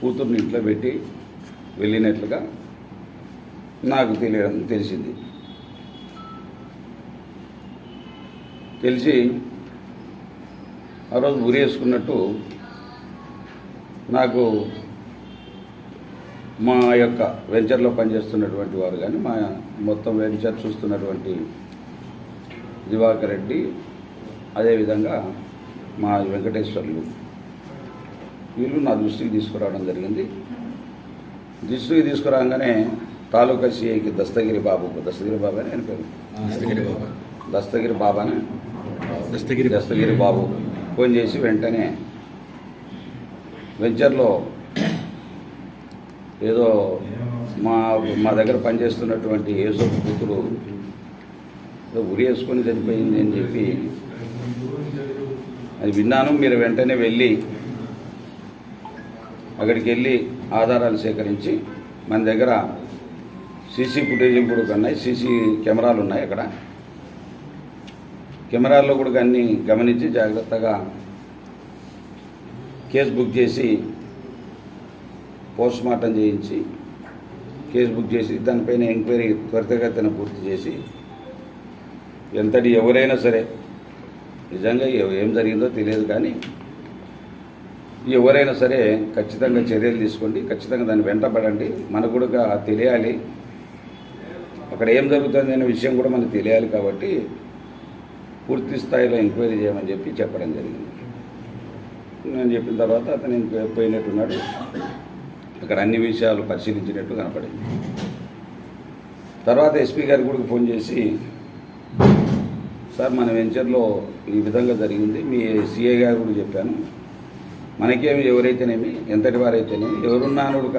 కూతుర్ని ఇంట్లో పెట్టి వెళ్ళినట్లుగా నాకు తెలియడం తెలిసింది. తెలిసి ఆ రోజు ఉరేసుకున్నట్టు నాకు మా యొక్క వెంచర్లో పనిచేస్తున్నటువంటి వారు కానీ మా మొత్తం వెంచర్ చూస్తున్నటువంటి దివాకర్ రెడ్డి అదేవిధంగా మా వెంకటేశ్వర్లు వీళ్ళు నా దృష్టికి తీసుకురావడం జరిగింది. దృష్టికి తీసుకురాగానే తాలూకా సిఐకి దస్తగిరి బాబుకు దస్తగిరి బాబు అని పేరు. దస్తగిరి బాబా. దస్తగిరి బాబాని దస్తగిరి దస్తగిరి బాబు ఫోన్ చేసి వెంటనే వెంచర్లో ఏదో మా మా దగ్గర పనిచేస్తున్నటువంటి యేసు కూతురు ఏదో ఉరి వేసుకొని చనిపోయింది అని చెప్పి అది విన్నాను. మీరు వెంటనే వెళ్ళి అక్కడికి వెళ్ళి ఆధారాలు సేకరించి మన దగ్గర సీసీ ఫుటేజ్ కూడా ఉన్నాయి సీసీ కెమెరాలు ఉన్నాయి అక్కడ. కెమెరాల్లో కూడా అన్ని గమనించి జాగ్రత్తగా కేసు బుక్ చేసి పోస్ట్ మార్టం చేయించి కేసు బుక్ చేసి దానిపైన ఎంక్వైరీ త్వరితగతిన పూర్తి చేసి ఎంతటి ఎవరైనా సరే నిజంగా ఏం జరిగిందో తెలియదు కానీ ఎవరైనా సరే ఖచ్చితంగా చర్యలు తీసుకోండి ఖచ్చితంగా దాన్ని వెంటపడండి. మనకు కూడా తెలియాలి. అక్కడ ఏం జరుగుతుంది అనే విషయం కూడా మనకు తెలియాలి కాబట్టి పూర్తి స్థాయిలో ఎంక్వైరీ చేయమని చెప్పి చెప్పడం జరిగింది. నేను చెప్పిన తర్వాత అతను ఇంక పోయినట్టున్నాడు. అక్కడ అన్ని విషయాలు పరిశీలించినట్టు కనపడింది. తర్వాత ఎస్పీ గారికి కూడా ఫోన్ చేసి సార్ మన వెంచర్లో ఈ విధంగా జరిగింది. మీ సిఏ గారు కూడా చెప్పాను. మనకేమి ఎవరైతేనేమి ఎంతటి వారైతేనేమి ఎవరున్నానుడుక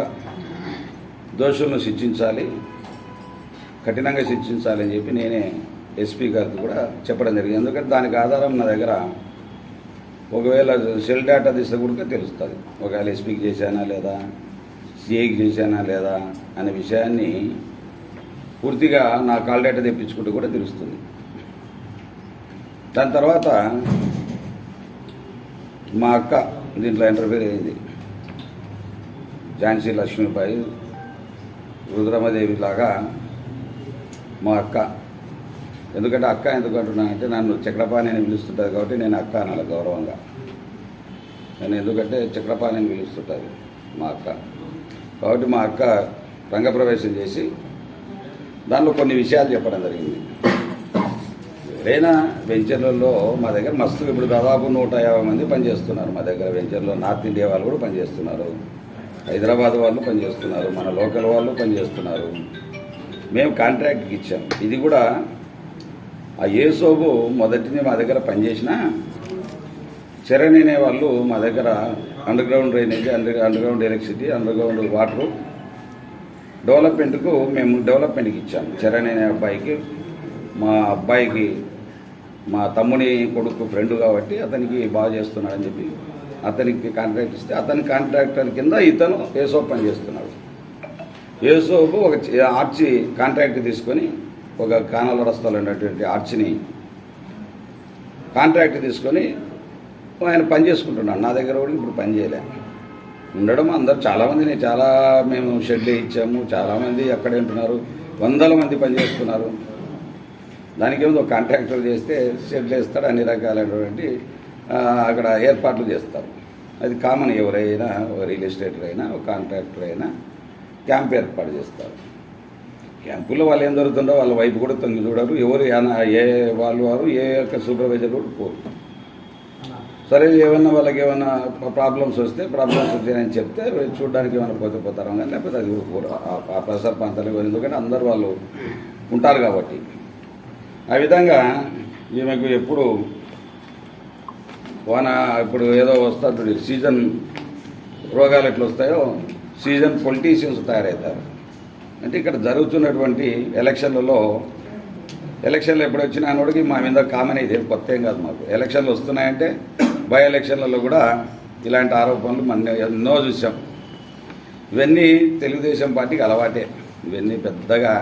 దోషులను శిక్షించాలి కఠినంగా శిక్షించాలి అని చెప్పి నేనే ఎస్పీ గారికి కూడా చెప్పడం జరిగింది. ఎందుకంటే దానికి ఆధారం నా దగ్గర ఒకవేళ సెల్ డేటా తీస్తే కూడా తెలుస్తుంది. ఒకవేళ ఎస్పీకి చేశానా లేదా సిఐకి చేశానా లేదా అనే విషయాన్ని పూర్తిగా నా కాల్ డేటా తెప్పించుకుంటే కూడా తెలుస్తుంది. దాని తర్వాత మా అక్క దీంట్లో ఇంటర్ఫీర్ అయింది. ఝాన్సీ లక్ష్మీబాయి రుద్రమదేవి లాగా మా అక్క. ఎందుకంటే అక్క ఎందుకు అంటున్నానంటే నన్ను చక్రపాణి అని పిలుస్తుంటుంది కాబట్టి నేను అక్క అనాలి గౌరవంగా. నేను ఎందుకంటే చక్రపాణి అని పిలుస్తుంటుంది మా అక్క. కాబట్టి మా అక్క రంగప్రవేశం చేసి దానిలో కొన్ని విషయాలు చెప్పడం జరిగింది. రేనా వెంచర్లలో మా దగ్గర మస్తు ఇప్పుడు దాదాపు నూట యాభై మంది పనిచేస్తున్నారు. మా దగ్గర వెంచర్లో నార్త్ ఇండియా వాళ్ళు కూడా పనిచేస్తున్నారు. హైదరాబాద్ వాళ్ళు పనిచేస్తున్నారు. మన లోకల్ వాళ్ళు పనిచేస్తున్నారు. మేము కాంట్రాక్ట్కి ఇచ్చాం. ఇది కూడా ఆ ఏసోబు మొదటిని మా దగ్గర పనిచేసిన చరణ్ అనే వాళ్ళు మా దగ్గర underground drainage under underground electricity underground water డెవలప్మెంట్కు మేము డెవలప్మెంట్కి ఇచ్చాము చరణ్ అనే అబ్బాయికి మా అబ్బాయికి మా తమ్ముని కొడుకు ఫ్రెండ్ కాబట్టి అతనికి బాగా చేస్తున్నాడని చెప్పి అతనికి కాంట్రాక్ట్ ఇస్తే అతని కాంట్రాక్టర్ కింద ఇతను ఏసోప్ పని చేస్తున్నాడు. ఏసోపు ఒక ఆర్చి కాంట్రాక్ట్ తీసుకొని ఒక కానాల రస్తాలు ఉన్నటువంటి ఆర్చిని కాంట్రాక్ట్ తీసుకొని ఆయన పని చేసుకుంటున్నాడు. నా దగ్గర కూడా ఇప్పుడు పని చేయలే. ఉండడం అందరు చాలామంది నేను చాలా మేము షెడ్లు ఇచ్చాము. చాలామంది అక్కడే ఉంటున్నారు. వందల మంది పని చేస్తున్నారు. దానికి ఏదో కాంట్రాక్టర్ చేస్తే షెడ్లు వేస్తాడు అన్ని రకాలైనటువంటి అక్కడ ఏర్పాట్లు చేస్తారు. అది కామన్ ఎవరైనా ఒక రియల్ ఎస్టేటర్ అయినా ఒక కాంట్రాక్టర్ అయినా క్యాంప్ ఏర్పాటు చేస్తారు. క్యాంపుల్లో వాళ్ళు ఏం జరుగుతుందో వాళ్ళ వైపు కూడా తొంగి చూడరు. ఎవరు ఏ వాళ్ళు వారు ఏ యొక్క సూపర్వైజర్ కూడా పోరు. సరే ఏమన్నా వాళ్ళకి ఏమైనా ప్రాబ్లమ్స్ వస్తే ప్రాబ్లమ్స్ వచ్చాయని చెప్తే చూడడానికి ఏమైనా పోతే పోతారు కానీ లేకపోతే అది కూడా ఆ- ఆ ప్రసార ప్రాంతాలకు ఎందుకంటే అందరు వాళ్ళు ఉంటారు కాబట్టి. ఆ విధంగా ఈమెకు ఎప్పుడు వాన ఇప్పుడు ఏదో వస్తుంది సీజన్ రోగాలు ఎట్లా వస్తాయో సీజన్ పొలిటీషియన్స్ తయారవుతారు అంటే ఇక్కడ జరుగుతున్నటువంటి ఎలక్షన్లలో ఎలక్షన్లు ఎప్పుడు వచ్చినా అనోడికి మా మీద కామన్ ఇది ఏం కొత్త ఏం కాదు మాకు. ఎలక్షన్లు వస్తున్నాయంటే బై ఎలక్షన్లలో కూడా ఇలాంటి ఆరోపణలు మన ఎన్నో చూసాం. ఇవన్నీ తెలుగుదేశం పార్టీకి అలవాటే. ఇవన్నీ పెద్దగా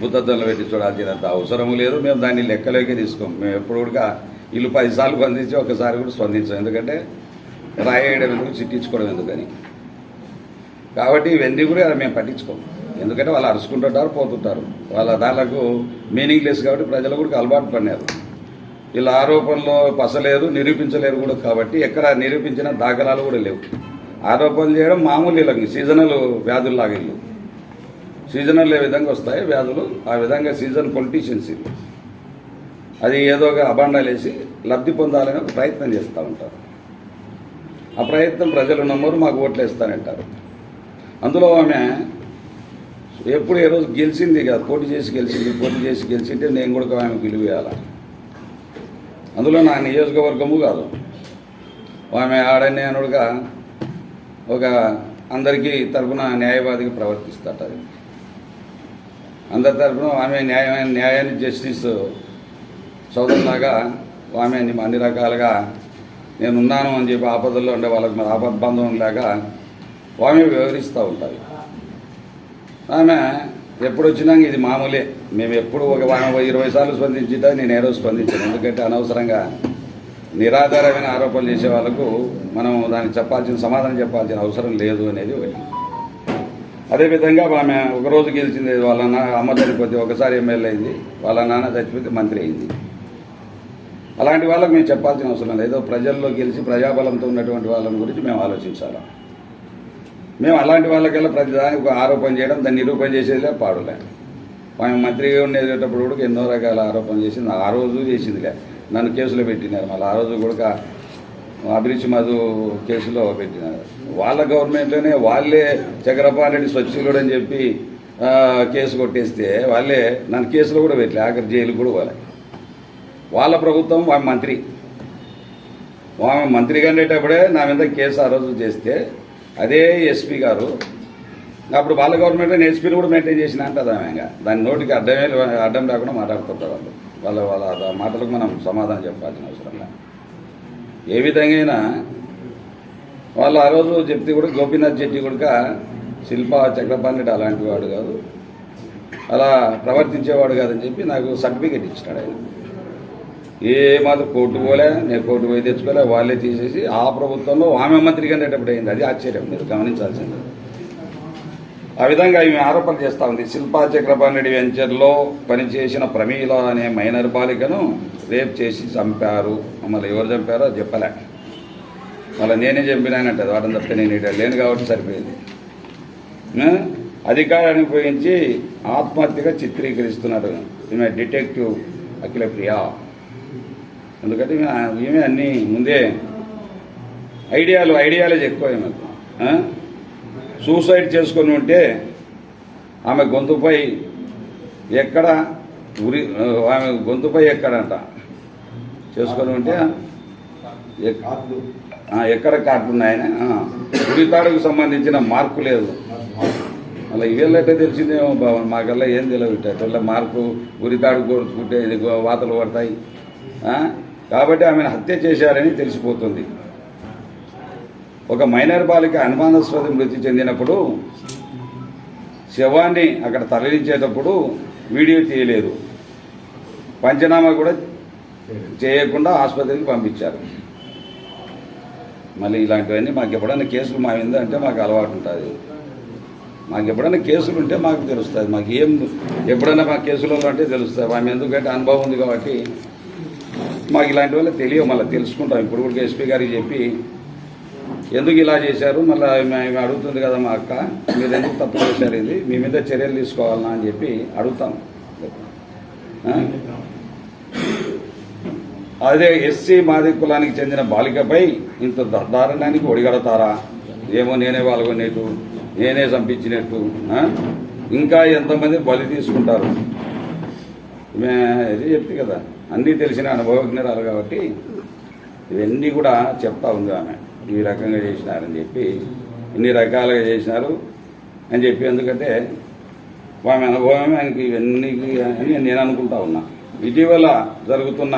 భూతద్దంలో పెట్టి చూడాల్సినంత అవసరం లేదు. మేము దాన్ని లెక్కలోకి తీసుకోం. మేము ఎప్పుడు కూడా వీళ్ళు పదిసార్లు స్పందించి ఒకసారి కూడా స్పందించాం. ఎందుకంటే రాయడం ఎందుకు చిట్టించుకోవడం ఎందుకని? కాబట్టి ఇవన్నీ కూడా మేము పట్టించుకోం. ఎందుకంటే వాళ్ళు అరుచుకుంటుంటారు పోతుంటారు. వాళ్ళ దానికి మీనింగ్లెస్ కాబట్టి ప్రజలు కూడా అలవాటు పడినారు. వీళ్ళ ఆరోపణలో పసలేదు నిరూపించలేరు కూడా కాబట్టి ఎక్కడ నిరూపించిన దాఖలాలు కూడా లేవు. ఆరోపణలు చేయడం మామూలు వీళ్ళకి సీజనల్ వ్యాధుల్లాగా వీళ్ళు. సీజనల్ ఏ విధంగా వస్తాయి వ్యాధులు ఆ విధంగా సీజన్ పొలిటీషియన్స్ వీళ్ళు అది ఏదో ఒక అబాండాలు వేసి లబ్ధి పొందాలని ఒక ప్రయత్నం చేస్తూ ఉంటారు. ఆ ప్రయత్నం ప్రజలు నమ్మరు మాకు ఓట్లు వేస్తానంటారు. అందులో ఆమె ఎప్పుడు ఏ రోజు గెలిచింది కాదు పోటీ చేసి గెలిచింది పోటీ చేసి గెలిచింటే నేను కూడా ఆమె గెలివేయాలి అందులో నా నియోజకవర్గము కాదు. ఆమె ఆడనేనుడుగా ఒక అందరికీ తరపున న్యాయవాదిగా ప్రవర్తిస్తాట అది అందరి తరపున ఆమె న్యాయ న్యాయాన్ని జస్టిస్ సోదరులాగా ఆమె అన్ని రకాలుగా నేను ఉన్నాను అని చెప్పి ఆపదల్లో ఉండే వాళ్ళకి మరి ఆపద్బంధం లాగా ఆమె వివరిస్తూ ఉంటుంది ఆమె ఎప్పుడు వచ్చినాక ఇది మామూలే. మేము ఎప్పుడు ఒక ఇరవై సార్లు స్పందించిట నేను ఏదో స్పందించాను. ఎందుకంటే అనవసరంగా నిరాధారమైన ఆరోపణలు చేసే వాళ్ళకు మనం దానికి చెప్పాల్సిన సమాధానం చెప్పాల్సిన అవసరం లేదు అనేది ఒకటి. అదేవిధంగా ఆమె ఒకరోజు గెలిచింది వాళ్ళ నాన్న అమ్మ చనిపోతే ఒకసారి ఎమ్మెల్యే అయింది వాళ్ళ నాన్న చచ్చిపోతే మంత్రి అయింది. అలాంటి వాళ్ళకి మేము చెప్పాల్సిన అవసరం లేదు. ఏదో ప్రజల్లో గెలిచి ప్రజాబలంతో ఉన్నటువంటి వాళ్ళని గురించి మేము ఆలోచించాలి? మేము అలాంటి వాళ్ళకెళ్ళి ప్రతిదానికి ఒక ఆరోపణ చేయడం దాన్ని నిరూపణ చేసేదిలే పాడులే. ఆమె మంత్రిగా ఉండేటప్పుడు కూడా ఎన్నో రకాల ఆరోపణలు చేసింది. ఆ రోజు చేసిందిలే. నన్ను కేసులో పెట్టినారు. మళ్ళీ ఆ రోజు కూడా అభిరుచి మధు కేసులో పెట్టిన వాళ్ళ గవర్నమెంట్లోనే వాళ్ళే చక్రపాణి రెడ్డి స్వచ్ఛులుడు అని చెప్పి కేసు కొట్టేస్తే వాళ్ళే నన్ను కేసులో కూడా పెట్టలే ఆఖరి జైలు కూడా పోలే. వాళ్ళ ప్రభుత్వం ఆమె మంత్రి. ఆమె మంత్రిగా ఉండేటప్పుడే నా మీద కేసు ఆ రోజు చేస్తే అదే ఎస్పీ గారు అప్పుడు వాళ్ళ గవర్నమెంట్ నేను ఎస్పీని కూడా మెయింటైన్ చేసిన అంటది ఆమె ఇంకా దాని నోటికి అడ్డమే అడ్డం లేకుండా మాట్లాడుతుంటారు వాళ్ళు వాళ్ళ వాళ్ళ మాటలకు మనం సమాధానం చెప్పాల్సిన అవసరం లేదు. ఏ విధంగా అయినా వాళ్ళు ఆ రోజు చెప్తే కూడా గోపీనాథ్ జెట్టి కూడా శిల్ప చక్రపాణి అలాంటి వాడు కాదు. అలా ప్రవర్తించేవాడు కాదని చెప్పి నాకు సర్టిఫికేట్ ఇచ్చినాడు ఆయన. ఏ మాత్రం కోర్టు పోలే నేను కోర్టు పోయి తెచ్చుకోలే వాళ్ళే తీసేసి ఆ ప్రభుత్వంలో ఆమె మంత్రిగా ఉండేటప్పుడు అయింది. అది ఆశ్చర్యం మీరు గమనించాల్సింది. ఆ విధంగా ఈమె ఆరోపణ చేస్తా ఉంది. శిల్పా చక్రపాణి వెంచర్లో పనిచేసిన ప్రమీల అనే మైనర్ బాలికను రేప్ చేసి చంపారు. మళ్ళీ ఎవరు చంపారో చెప్పలే. మళ్ళీ నేనే చంపినానంటే వాటిని తప్పితే నేను ఇక్కడ లేను కాబట్టి సరిపోయింది. అధికారాన్ని ఉపయోగించి ఆత్మహత్యగా చిత్రీకరిస్తున్నాడు ఈమె డిటెక్టివ్ అఖిలప్రియ ఎందుకంటే ఈమె అన్నీ ముందే ఐడియాలు ఐడియాలజీ ఎక్కువ ఈమెకు. సూసైడ్ చేసుకొని ఉంటే ఆమె గొంతుపై ఎక్కడ ఉరి ఆమె గొంతుపై ఎక్కడంట? చేసుకొని ఉంటే ఎక్కడ కాటున్నాయని ఉరితాడుకు సంబంధించిన మార్కు లేదు. అలా ఇవేళ్ళైతే తెలిసిందేమో బావ మాకల్లా ఏం తెలియదు ఇట్లా. మార్కు ఉరితాడు కోరుచుకుంటే వాతలు పడతాయి? కాబట్టి ఆమెను హత్య చేశారని తెలిసిపోతుంది. ఒక మైనర్ బాలిక అనుమానాస్పద మృతి చెందినప్పుడు శవాన్ని అక్కడ తరలించేటప్పుడు వీడియో తీయలేదు. పంచనామా కూడా చేయకుండా ఆసుపత్రికి పంపించారు. మళ్ళీ ఇలాంటివన్నీ మాకు ఎప్పుడైనా కేసులు మా మీద అంటే మాకు అలవాటు ఉంటుంది. మాకు ఎప్పుడైనా కేసులు ఉంటే మాకు తెలుస్తుంది. మాకు ఏం ఎప్పుడైనా మా కేసులలో అంటే తెలుస్తుంది. ఆమె ఎందుకంటే అనుభవం ఉంది కాబట్టి మాకు ఇలాంటి వల్ల తెలియవు. మళ్ళీ తెలుసుకుంటాం. ఇప్పుడు కూడా ఎస్పీ గారికి చెప్పి ఎందుకు ఇలా చేశారు? మళ్ళీ మేము అడుగుతుంది కదా మా అక్క మీరు ఎందుకు తప్పు చేశారు ఇది మీ మీద చర్యలు తీసుకోవాలన్నా అని చెప్పి అడుగుతాం. అదే ఎస్సీ మాది కులానికి చెందిన బాలికపై ఇంత ద- దారుణానికి ఒడిగడతారా? ఏమో నేనే పాల్గొనేట్టు నేనే చంపించినట్టు ఇంకా ఎంతమంది బలి తీసుకుంటారు? ఇది చెప్తే కదా అన్నీ తెలిసిన అనుభవజ్ఞరాలు కాబట్టి ఇవన్నీ కూడా చెప్తా ఉంది ఆమె. ఈ రకంగా చేసినారని చెప్పి ఇన్ని రకాలుగా చేసినారు అని చెప్పి ఎందుకంటే ఆమె అనుభవం ఆయనకి ఇవన్నీ అని నేను అనుకుంటా ఉన్నా. ఇటీవల జరుగుతున్న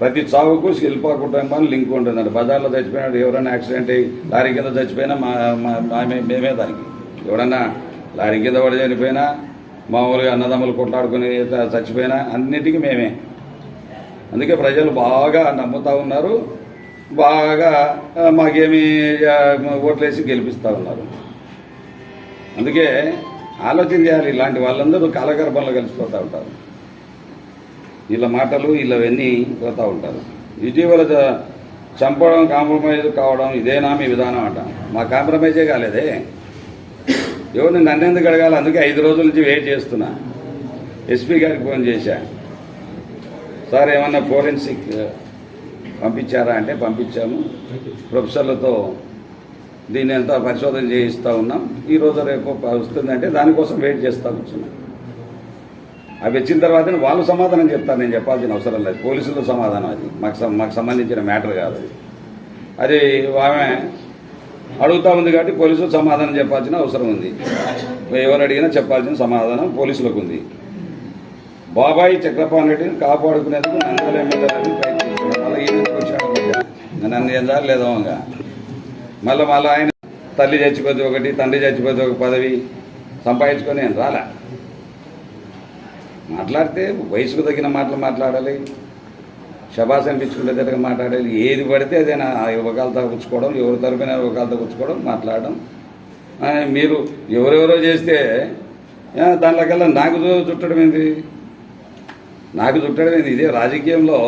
ప్రతి చావుకు శిల్ప కుటుంబాన్ని లింక్ ఉంటుందండి బజార్లో చచ్చిపోయినాడు. ఎవరైనా యాక్సిడెంట్ అయ్యి లారీ కింద చచ్చిపోయినా మా మేమే దానికి. ఎవరన్నా లారీ కింద పడి చనిపోయినా మామూలుగా అన్నదమ్ములు కొట్లాడుకుని చచ్చిపోయినా అన్నిటికీ మేమే. అందుకే ప్రజలు బాగా నమ్ముతా ఉన్నారు. బాగా మాకేమి ఓట్లేసి గెలిపిస్తూ ఉన్నారు. అందుకే ఆలోచన చేయాలి ఇలాంటి వాళ్ళందరూ కాలగర్భంలో కలిసిపోతూ ఉంటారు. వీళ్ళ మాటలు వీళ్ళవన్నీ పోతూ ఉంటారు. ఇటీవల చంపడం కాంప్రమైజ్ కావడం ఇదేనా మీ విధానం అంట. మా కాంప్రమైజే కాలేదే. ఎవరిని నన్నెందుకు అడగాలి? అందుకే ఐదు రోజుల నుంచి వెయిట్ చేస్తున్నా. ఎస్పీ గారికి ఫోన్ చేశా. సార్ ఏమన్నా ఫోరెన్సిక్ పంపించారా అంటే పంపించాము. ప్రొఫెసర్లతో దీన్ని ఎంత పరిశోధన చేయిస్తూ ఉన్నాం. ఈ రోజు రేపు వస్తుందంటే దానికోసం వెయిట్ చేస్తా కూర్చున్నాం. అవి వచ్చిన తర్వాత వాళ్ళు సమాధానం చెప్తారు నేను చెప్పాల్సిన అవసరం లేదు. పోలీసుల సమాధానం అది. మాకు మాకు సంబంధించిన మ్యాటర్ కాదు అది. ఆమె అడుగుతా ఉంది కాబట్టి పోలీసులు సమాధానం చెప్పాల్సిన అవసరం ఉంది. ఎవరు అడిగినా చెప్పాల్సిన సమాధానం పోలీసులకు ఉంది. బాబాయ్ చక్రపాణి రెడ్డిని కాపాడుకునేందుకు నంద్యాల నన్ను ఏం చాలు మళ్ళీ మళ్ళీ ఆయన తల్లి చచ్చిపోతే ఒకటి తండ్రి చచ్చిపోతే ఒక పదవి సంపాదించుకొని నేను రాలా. మాట్లాడితే వయసుకు తగిన మాటలు మాట్లాడాలి శబాస్ పిచ్చుకుంటే దగ్గర మాట్లాడాలి ఏది పడితే అదేనా యువకాలు కూర్చుకోవడం ఎవరి తరపున యువకాలు కూర్చుకోవడం మాట్లాడడం. మీరు ఎవరెవరో చేస్తే దాంట్లోకెల్లా నాకు చుట్టడం ఏంది? నాకు చుట్టడం ఏంది? ఇదే రాజకీయంలో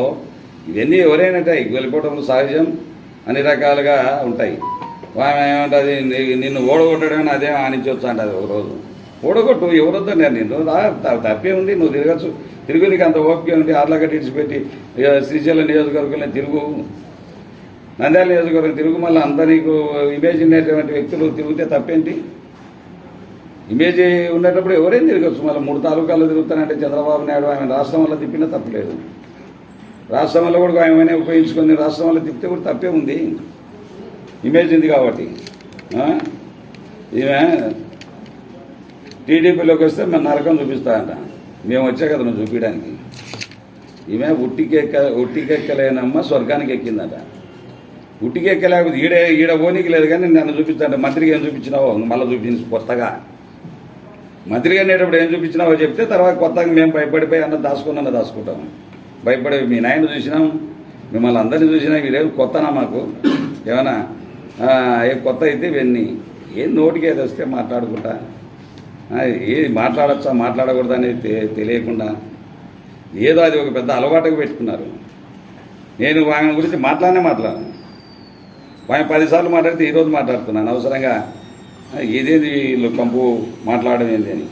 ఇవన్నీ ఎవరైనా వెళ్ళిపోవడం సహజం అన్ని రకాలుగా ఉంటాయి. ఆమె ఏమంటుంది నిన్ను ఓడగొట్టడం అదే ఆనించవచ్చు అంటది ఒక రోజు. ఓడగొట్టు ఎవరొద్దు నేను నిన్ను. తప్పే ఉంది నువ్వు తిరగచ్చు. తిరుగు నీకు అంత ఓపిక ఉంది ఆర్లగడ్డ ఇడిచిపెట్టి శ్రీశైలం నియోజకవర్గంలో తిరుగు. నంద్యాల నియోజకవర్గం తిరుగు మళ్ళీ అంత నీకు ఇమేజ్ ఉండేటువంటి వ్యక్తులు తిరిగితే తప్పేంటి? ఇమేజ్ ఉండేటప్పుడు ఎవరైనా తిరగచ్చు? మళ్ళీ మూడు తాలూకాల్లో తిరుగుతానంటే చంద్రబాబు నాయుడు ఆయన రాష్ట్రం వల్ల తిప్పినా తప్పలేదు. రాష్ట్రంలో కూడా ఏమైనా ఉపయోగించుకొని రాష్ట్రంలో తిప్పితే కూడా తప్పే ఉంది. ఇమేజ్ ఉంది కాబట్టి. ఈమె టీడీపీలోకి వస్తే మేము నరకం చూపిస్తానంట మేము వచ్చే కదా నువ్వు చూపించడానికి. ఈమె ఉట్టికెక్క ఉట్టికెక్కలేనమ్మ స్వర్గానికి ఎక్కిందట. ఉట్టికెక్కలేకపోతే ఈడ ఈడ పోనీకి లేదు కానీ నన్ను చూపిస్తాను మంత్రికి ఏం చూపించినావో? మళ్ళీ చూపించి కొత్తగా. మంత్రి అనేటప్పుడు ఏం చూపించినావో చెప్తే తర్వాత కొత్తగా మేము భయపడిపోయి అన్న దాచుకున్నా దాచుకుంటాం. భయపడే మీ నాయన చూసినాం మిమ్మల్ని అందరినీ చూసినా మీరేం కొత్తనా మాకు? ఏమన్నా ఏ కొత్త అయితే ఇవన్నీ? ఏం నోటికి ఏది వస్తే మాట్లాడుకుంటా? ఏది మాట్లాడచ్చా మాట్లాడకూడదు అనేది తెలియకుండా ఏదో అది ఒక పెద్ద అలవాటుగా పెట్టుకున్నారు. నేను ఆయన గురించి మాట్లాడనే మాట్లాడను. ఆయన పదిసార్లు మాట్లాడితే ఈరోజు మాట్లాడుతున్నాను. అవసరంగా ఇదేది వీళ్ళు పంపు మాట్లాడడం ఏంది అని.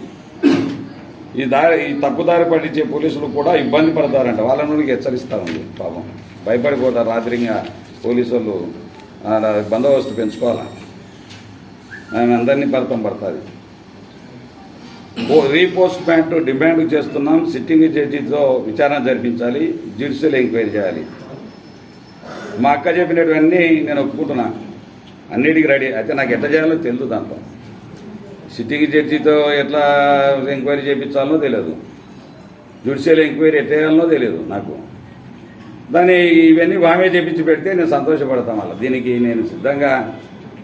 ఈ దారి ఈ తప్పుదారి పట్టించే పోలీసులు కూడా ఇబ్బంది పడతారంట. వాళ్ళ నుండి హెచ్చరిస్తూ పాపం. భయపడిపోతారు రాత్రిగా పోలీసు వాళ్ళు బందోబస్తు పెంచుకోవాలా? ఆమె అందరినీ పడతాం పడుతుంది రీపోస్ట్ ప్యాంట్ డిమాండ్ చేస్తున్నాం. సిట్టింగ్ జడ్జితో విచారణ జరిపించాలి. జ్యుడిషియల్ ఎంక్వైరీ చేయాలి. మా అక్క చెప్పినటువన్నీ నేను ఒప్పుకుంటున్నా. అన్నిటికీ రెడీ. అయితే నాకు ఎట్లా చేయాలో తెలుదు దాంతో సిటీకి జడ్జితో ఎట్లా ఎంక్వైరీ చేయించాలనో తెలియదు. జుడిషియల్ ఎంక్వైరీ ఎట్లా చేయాలనో తెలియదు నాకు. దాన్ని ఇవన్నీ వామే చేపించి పెడితే నేను సంతోషపడతాను మళ్ళీ. దీనికి నేను సిద్ధంగా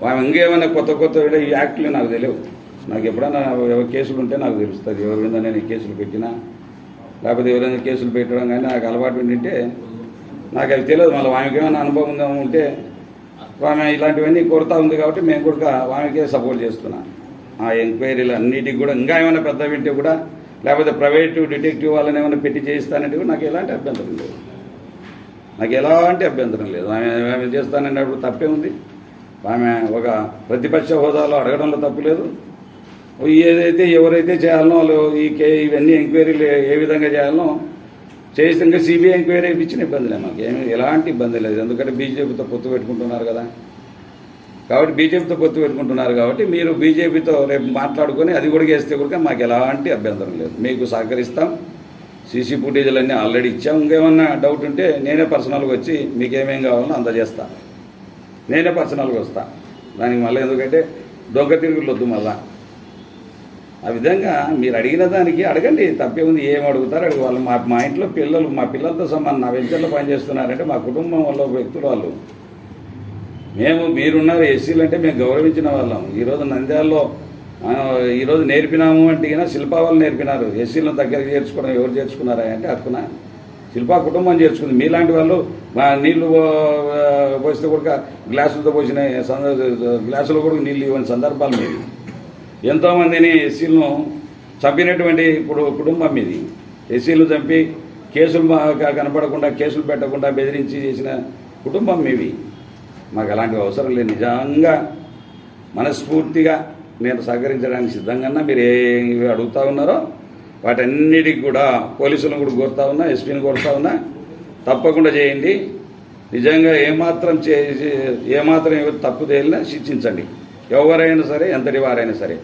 ఆమె ఇంకేమైనా కొత్త కొత్త ఈ యాక్ట్లు నాకు తెలియవు. నాకు ఎప్పుడైనా ఎవరి కేసులు ఉంటే నాకు తెలుస్తుంది. ఎవరి మీద నేను కేసులు పెట్టినా లేకపోతే ఎవరైనా కేసులు పెట్టడం కానీ నాకు అలవాటు ఉండింటే నాకు అవి తెలియదు. మళ్ళీ ఆమెకి ఏమైనా అనుభవం ఉందా ఉంటే ఆమె ఇలాంటివన్నీ కొరత ఉంది కాబట్టి మేము కూడా ఆమెకే సపోర్ట్ చేస్తున్నా. ఆ ఎంక్వైరీలు అన్నిటికి కూడా ఇంకా ఏమైనా పెద్ద వింటే కూడా లేకపోతే ప్రైవేటు డిటెక్టివ్ వాళ్ళని ఏమైనా పెట్టి చేయిస్తానంటే కూడా నాకు ఎలాంటి అభ్యంతరం లేదు. నాకు ఎలాంటి అభ్యంతరం లేదు. ఆమె ఆమె చేస్తానన్నప్పుడు తప్పే ఉంది. ఆమె ఒక ప్రతిపక్ష హోదాలో అడగడంలో తప్పు లేదు. ఏదైతే ఎవరైతే చేయాలనో వాళ్ళు ఈ కే ఇవన్నీ ఎంక్వైరీలు ఏ విధంగా చేయాలనో చేసినాక సిబిఐ ఎంక్వైరీ ఇచ్చిన ఇబ్బంది లేదు మాకు. ఏమీ ఎలాంటి ఇబ్బంది లేదు. ఎందుకంటే బీజేపీతో పొత్తు పెట్టుకుంటున్నారు కదా. కాబట్టి బీజేపీతో పొత్తు పెట్టుకుంటున్నారు కాబట్టి మీరు బీజేపీతో రేపు మాట్లాడుకొని అది కూడా చేస్తే కూడా మాకు ఎలాంటి అభ్యంతరం లేదు. మీకు సహకరిస్తాం. సీసీ ఫుటేజీలు అన్నీ ఆల్రెడీ ఇచ్చాం. ఇంకేమన్నా డౌట్ ఉంటే నేనే పర్సనల్గా వచ్చి మీకు కావాలో అందజేస్తా. నేనే పర్సనల్గా వస్తా. దానికి మళ్ళీ ఎందుకంటే దొంగ తిరుగులు వద్దు మళ్ళా. ఆ విధంగా మీరు అడిగిన దానికి అడగండి. తప్పే ఉంది. ఏం అడుగుతారు? అడుగు వాళ్ళు మా మా ఇంట్లో పిల్లలు మా పిల్లలతో సమానం. నా వెంచర్లో పనిచేస్తున్నారంటే మా కుటుంబం వల్ల వ్యక్తులు వాళ్ళు మేము మీరున్నారు ఎస్సీలు అంటే మేము గౌరవించిన వాళ్ళం. ఈరోజు నంద్యాలలో ఈరోజు నేర్పినాము అంటే శిల్పా వాళ్ళు నేర్పినారు. ఎస్సీలను దగ్గరికి చేర్చుకోవడం ఎవరు చేర్చుకున్నారా అంటే అక్కున శిల్పా కుటుంబం చేర్చుకుంది. మీలాంటి వాళ్ళు మా నీళ్ళు పోస్తే కూడా గ్లాసులతో పోసిన గ్లాసులు గ్లాసులో కూడా నీళ్ళు ఇవ్వని సందర్భాలు మీరు ఎంతోమందిని ఎస్సీలను చంపినటువంటి ఇప్పుడు కుటుంబం ఇది ఎస్సీలు చంపి కేసులు కనపడకుండా కేసులు పెట్టకుండా బెదిరించి చేసిన కుటుంబం మీవి. మాకు అలాంటివి అవసరం లేదు. నిజంగా మనస్ఫూర్తిగా నేను సహకరించడానికి సిద్ధంగా మీరు ఏవి అడుగుతా ఉన్నారో వాటన్నిటికి కూడా పోలీసులను కూడా కోరుతా ఉన్నా ఎస్పీని కోరుతా ఉన్నా తప్పకుండా చేయండి. నిజంగా ఏమాత్రం చే ఏమాత్రం తప్పు తేలినా శిక్షించండి. ఎవరైనా సరే ఎంతటి వారైనా సరే.